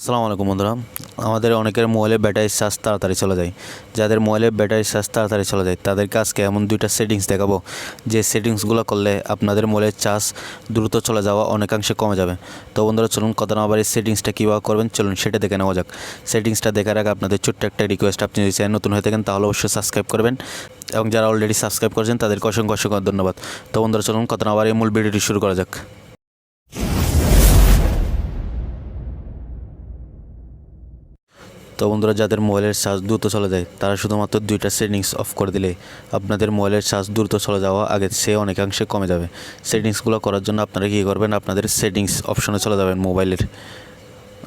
আসসালামু আলাইকুম বন্ধুরা। আমাদের অনেকের মোবাইলের ব্যাটারি চার্জ তাড়াতাড়ি চলে যায়। যাদের মোবাইলের ব্যাটারি চার্জ তাড়াতাড়ি চলে যায়, তাদেরকে আজকে এমন দুইটা সেটিংস দেখাবো। যে সেটিংসগুলো করলে আপনাদের মোবাইলের চার্জ দ্রুত চলে যাওয়া অনেকাংশে কমে যাবে। তো বন্ধুরা, চলুন কথা না আবার এই সেটিংসটা কীভাবে করবেন, চলুন সেটা দেখে নেওয়া যাক। সেটিংসটা দেখার আগে আপনাদের ছোট্ট একটা রিকোয়েস্ট আপনি যদি চ্যানেল নতুন হয়ে থাকেন, তাহলে অবশ্যই সাবস্ক্রাইব করবেন। এবং যারা অলরেডি সাবস্ক্রাইব করেছেন, তাদেরকে অসংখ্য অসংখ্য ধন্যবাদ। তো বন্ধুরা, চলুন কথা না আবার এই মূল ভিডিওটি শুরু করা যাক। তো বন্ধুরা, যাদের মোবাইলের চার্জ দ্রুত চলে যায়, তারা শুধুমাত্র দুইটা সেটিংস অফ করে দিলে আপনাদের মোবাইলের চার্জ দ্রুত চলে যাওয়া, আগে সে অনেকাংশে কমে যাবে। সেটিংসগুলো করার জন্য আপনারা কী করবেন? আপনাদের সেটিংস অপশনে চলে যাবেন মোবাইলের।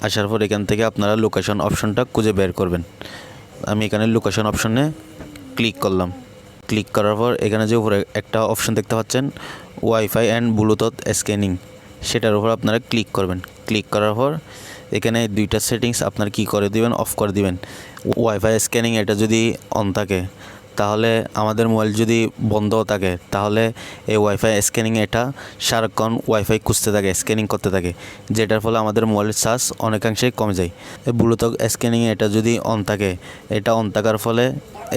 আসার পর এখান থেকে আপনারা লোকেশন অপশনটা খুঁজে বের করবেন। আমি এখানে লোকেশন অপশনে ক্লিক করলাম। ক্লিক করার পর এখানে যে উপরে একটা অপশন দেখতে পাচ্ছেন ওয়াইফাই অ্যান্ড ব্লুটুথ স্ক্যানিং সেটার উপর আপনারা ক্লিক করবেন। ক্লিক করার পর এখানে দুইটা সেটিংস আপনার কি করে দিবেন অফ করে দিবেন। ওয়াইফাই স্ক্যানিং এটা যদি অন থাকে তাহলে আমাদের মোবাইল যদি বন্ধ থাকে, তাহলে এই ওয়াইফাই স্ক্যানিং এটা সারাক্ষণ ওয়াইফাই খুঁজতে থাকে স্ক্যানিং করতে থাকে, যেটার ফলে আমাদের মোবাইলের চার্জ অনেকাংশেই কমে যায়। এই ব্লুটুথ স্ক্যানিং এটা যদি অন থাকে, এটা অন থাকার ফলে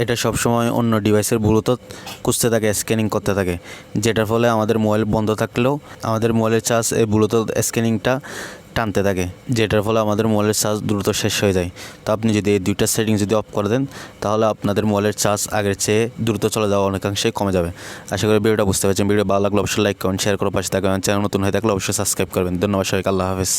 এটা সবসময় অন্য ডিভাইসের ব্লুটুথ খুঁজতে থাকে স্ক্যানিং করতে থাকে, যেটার ফলে আমাদের মোবাইল বন্ধ থাকলেও আমাদের মোবাইলের চার্জ এই ব্লুটুথ স্ক্যানিংটা টানতে থাকে, যেটার ফলে আমাদের মোবাইলের চার্জ দ্রুত শেষ হয়ে যায়। তো আপনি যদি এই দুইটা সেটিং যদি অফ করে দেন, তাহলে আপনাদের মোবাইলের চার্জ আগের চেয়ে দ্রুত চলে যাওয়া অনেকাংশেই কমে যাবে। আশা করি ভিডিওটা বুঝতে পারছেন। ভিডিও ভালো লাগলে অবশ্যই লাইক করুন শেয়ার করে পাশে থাকবেন। চ্যানেল নতুন হয়ে থাকলে অবশ্যই সাবস্ক্রাইব করবেন। ধন্যবাদ সবাইকে, আল্লাহ হাফেজ।